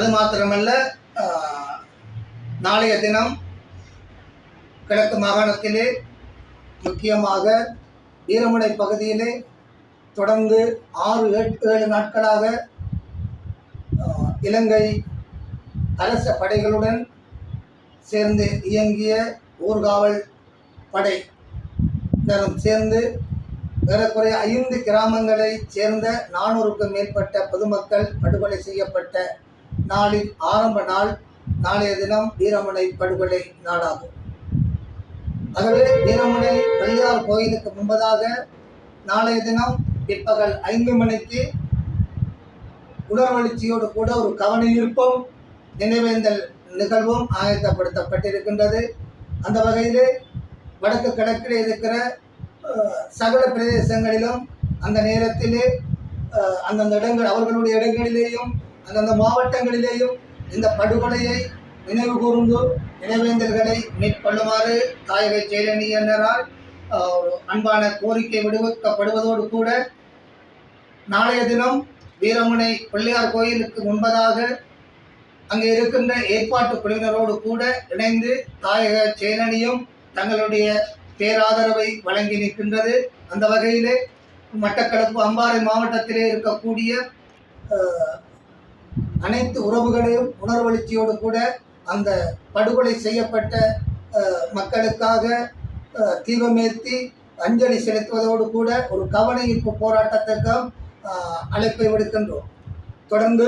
அது மாத்திரமல்ல நாளைய தினம் கிழக்கு மாகாணத்திலே முக்கியமாக வீரமுனை பகுதியிலே தொடர்ந்து ஆறு எட்டு ஏழு நாட்களாக இலங்கை அரச படைகளுடன் சேர்ந்து இயங்கிய ஊர்காவல் படை சேர்ந்து ஏறக்குறைய ஐந்து கிராமங்களைச் சேர்ந்த நானூறுக்கும் மேற்பட்ட பொதுமக்கள் படுகொலை செய்யப்பட்ட நாளின் ஆரம்ப நாள் நாளைய தினம் வீரமுனை படுகொலை நாளாகும். ஆகவே வீரமுனை பெரியார் கோயிலுக்கு முன்பதாக நாளைய தினம் பிற்பகல் ஐந்து மணிக்கு உணர்வெழுச்சியோடு கூட ஒரு கவன நினைவேந்தல் நிகழ்வும் ஆயத்தப்படுத்தப்பட்டிருக்கின்றது. அந்த வகையிலே வடக்கு கிழக்கில் இருக்கிற சகல பிரதேசங்களிலும் அந்த நேரத்திலே அந்தந்த இடங்கள் அவர்களுடைய இடங்களிலேயும் அந்தந்த மாவட்டங்களிலேயும் இந்த படுகொலையை நினைவு கூர்ந்து நினைவேந்தல்களை மேற்கொள்ளுமாறு தாயக செயலணியினரால் அஹ், அன்பான கோரிக்கை விடுவிக்கப்படுவதோடு கூட நாளைய தினம் வீரமுனை பிள்ளையார் கோயிலுக்கு முன்பதாக அங்கே இருக்கின்ற ஏற்பாட்டு குழுவினரோடு கூட இணைந்து தாயக செயலணியும் தங்களுடைய பேராதரவை வழங்கி நிற்கின்றது. அந்த வகையிலே மட்டக்களப்பு அம்பாறை மாவட்டத்திலே இருக்கக்கூடிய அனைத்து உறவுகளையும் உணர்வளிச்சியோடு கூட அந்த படுகொலை செய்யப்பட்ட மக்களுக்காக அஹ், தீபமேற்றி அஞ்சலி செலுத்துவதோடு கூட ஒரு கவன ஈர்ப்பு போராட்டத்திற்கும் அழைப்பை விடுக்கின்றோம். தொடர்ந்து